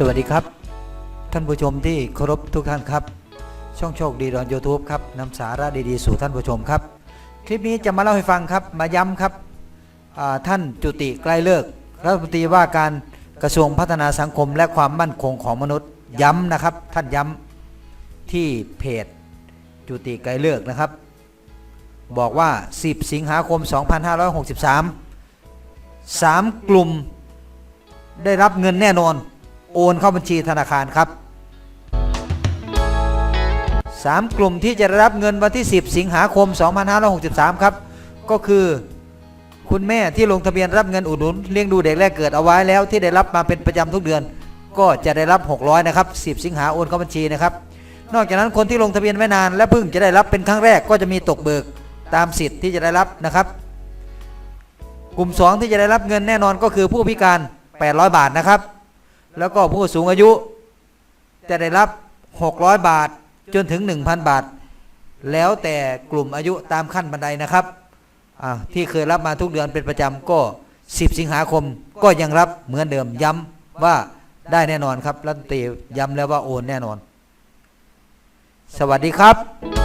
สวัสดีครับ ท่านผู้ชมที่เคารพทุกท่านครับ ช่องโชคดีดอนยูทูบครับนำสาระดีๆ สู่ท่านผู้ชมครับ คลิปนี้จะมาเล่าให้ฟังครับ มาย้ำครับท่านจุติใกล้เลิกรัฐมนตรีว่าการกระทรวงพัฒนาสังคม และความมั่นคงของมนุษย์ย้ำนะครับ ท่านย้ำที่เพจจุติไกลเลิกนะครับ บอกว่า 10 สิงหาคม 2563 3 กลุ่มได้รับเงินแน่นอน โอนเข้าบัญชีธนาคารครับ 3 กลุ่มที่จะรับเงินวันที่ 10 สิงหาคม 2563 ครับ ก็คือคุณแม่ที่ลงทะเบียนรับเงินอุดหนุนเลี้ยงดูเด็กแรกเกิดเอาไว้แล้วที่ได้รับมาเป็นประจำทุกเดือน ก็จะได้รับ 600 นะครับ 10 สิงหาโอนเข้าบัญชีนะครับ นอกจากนั้นคนที่ลงทะเบียนไว้นานและเพิ่งจะได้รับเป็นครั้งแรกก็จะมีตกเบิกตามสิทธิ์ที่จะได้รับนะครับ กลุ่ม 2 ที่จะได้รับเงินแน่นอนก็คือผู้พิการ 800 บาทนะครับ แล้วก็ผู้สูงอายุจะได้รับ 600 บาทจนถึง 1,000 บาท แล้วแต่กลุ่มอายุตามขั้นบันไดนะครับที่เคยรับมาทุกเดือนเป็นประจำก็ 10 สิงหาคมก็ยังรับเหมือนเดิมย้ำว่าได้แน่นอนครับรัฐมนตรีย้ำแล้วว่าโอนแน่นอน สวัสดีครับ